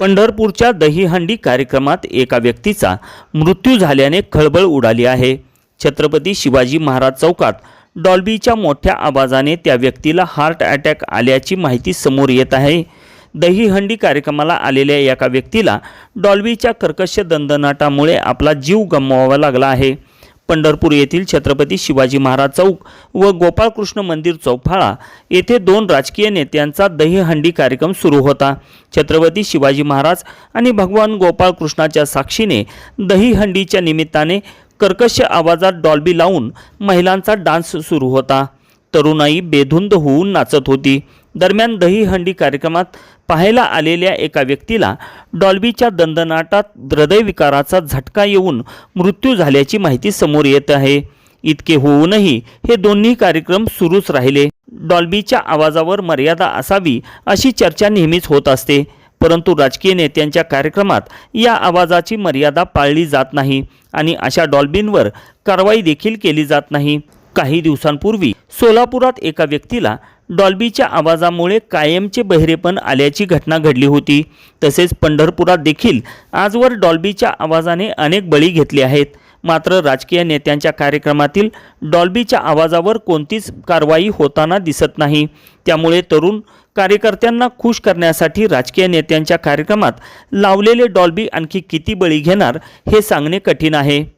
पंढरपूरच्या दहीहंडी कार्यक्रमात एका व्यक्तीचा मृत्यू झाल्याने खळबळ उडाली आहे. छत्रपती शिवाजी महाराज चौकात डॉल्बीच्या मोठ्या आवाजाने त्या व्यक्तीला हार्ट अटॅक आल्याची माहिती समोर येत आहे. दहीहंडी कार्यक्रमाला आलेल्या एका व्यक्तीला डॉल्बीच्या कर्कश दंदनाटामुळे आपला जीव गमवावा लागला आहे. पंढरपूर येथील छत्रपती शिवाजी महाराज चौक व गोपाळकृष्ण मंदिर चौफाळा येथे दोन राजकीय नेत्यांचा दहीहंडी कार्यक्रम सुरू होता. छत्रपती शिवाजी महाराज आणि भगवान गोपाळकृष्णाच्या साक्षीने दहीहंडीच्या निमित्ताने कर्कश आवाजात डॉल्बी लावून महिलांचा डान्स सुरू होता. तरुणाई बेधुंद होऊन नाचत होती. दरम्यान दहीहंडी कार्यक्रमात पाहायला आलेल्या एका व्यक्तीला डॉल्बीच्या दंदनाटात हृदयविकाराचा झटका येऊन मृत्यू झाल्याची माहिती समोर येत आहे. इतके होऊनही हे दोन्ही कार्यक्रम सुरूच राहिले. डॉल्बीच्या आवाजावर मर्यादा असावी अशी चर्चा नेहमीच होत असते. परंतु राजकीय नेत्यांच्या कार्यक्रमात या आवाजाची मर्यादा पाळली जात नाही आणि अशा डॉल्बींवर कारवाई देखील केली जात नाही. काही दिवसांपूर्वी सोलापुरात एका व्यक्तीला डॉल्बीच्या आवाजामुळे कायमचे बहिरेपण आल्याची घटना घडली होती. तसेच पंढरपुरात देखील आजवर डॉल्बीच्या आवाजाने अनेक बळी घेतले आहेत. मात्र राजकीय नेत्यांच्या कार्यक्रमातील डॉल्बीच्या आवाजावर कोणतीच कारवाई होताना दिसत नाही. त्यामुळे तरुण कार्यकर्त्यांना खुश करण्यासाठी राजकीय नेत्यांच्या कार्यक्रमात लावलेले डॉल्बी आणखी किती बळी घेणार हे सांगणे कठीण आहे.